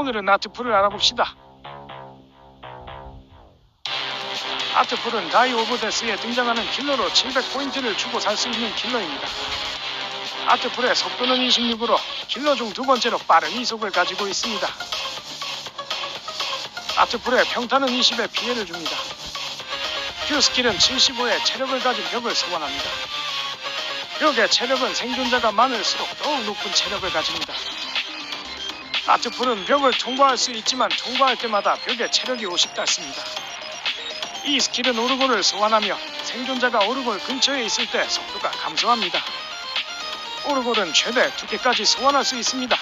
오늘은 아트풀을 알아봅시다. 아트풀은 다이 오브 데스에 등장하는 킬러로 700포인트를 주고 살 수 있는 킬러입니다. 아트풀의 속도는 26으로 킬러 중 두 번째로 빠른 이속을 가지고 있습니다. 아트풀의 평타는 20의 피해를 줍니다. 큐 스킬은 75의 체력을 가진 벽을 소환합니다. 벽의 체력은 생존자가 많을수록 더욱 높은 체력을 가집니다. 아트풀은 벽을 통과할 수 있지만 통과할 때마다 벽의 체력이 50 닿습니다. 이 스킬은 오르골을 소환하며 생존자가 오르골 근처에 있을 때 속도가 감소합니다. 오르골은 최대 두 개까지 소환할 수 있습니다.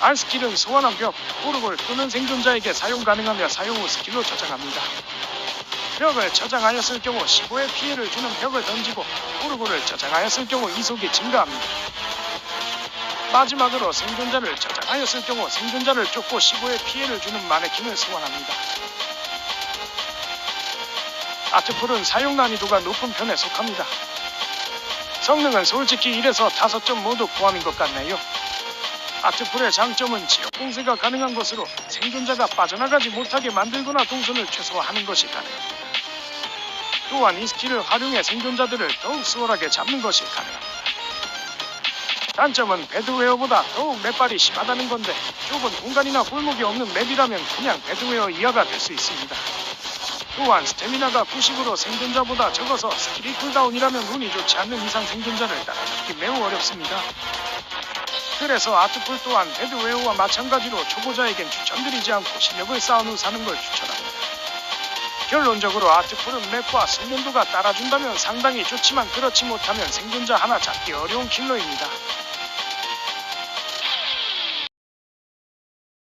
R 스킬은 소환한 벽, 오르골 또는 생존자에게 사용 가능하며 사용 후 스킬로 저장합니다. 벽을 저장하였을 경우 15의 피해를 주는 벽을 던지고 오르골을 저장하였을 경우 이속이 증가합니다. 마지막으로 생존자를 저장하였을 경우 생존자를 쫓고 15의 피해를 주는 마네킹을 소환합니다. 아트풀은 사용 난이도가 높은 편에 속합니다. 성능은 솔직히 1에서 5점 모두 포함인 것 같네요. 아트풀의 장점은 지역 공세가 가능한 것으로 생존자가 빠져나가지 못하게 만들거나 동선을 최소화하는 것이 가능합니다. 또한 이 스킬을 활용해 생존자들을 더욱 수월하게 잡는 것이 가능합니다. 단점은 배드웨어보다 더욱 맵발이 심하다는 건데 좁은 공간이나 골목이 없는 맵이라면 그냥 배드웨어 이하가 될 수 있습니다. 또한 스태미나가 90으로 생존자보다 적어서 스킬이 쿨다운이라면 운이 좋지 않는 이상 생존자를 따라잡기 매우 어렵습니다. 그래서 아트풀 또한 배드웨어와 마찬가지로 초보자에겐 추천드리지 않고 실력을 쌓은 후 사는 걸 추천합니다. 결론적으로 아트풀은 맵과 숙련도가 따라준다면 상당히 좋지만 그렇지 못하면 생존자 하나 잡기 어려운 킬러입니다.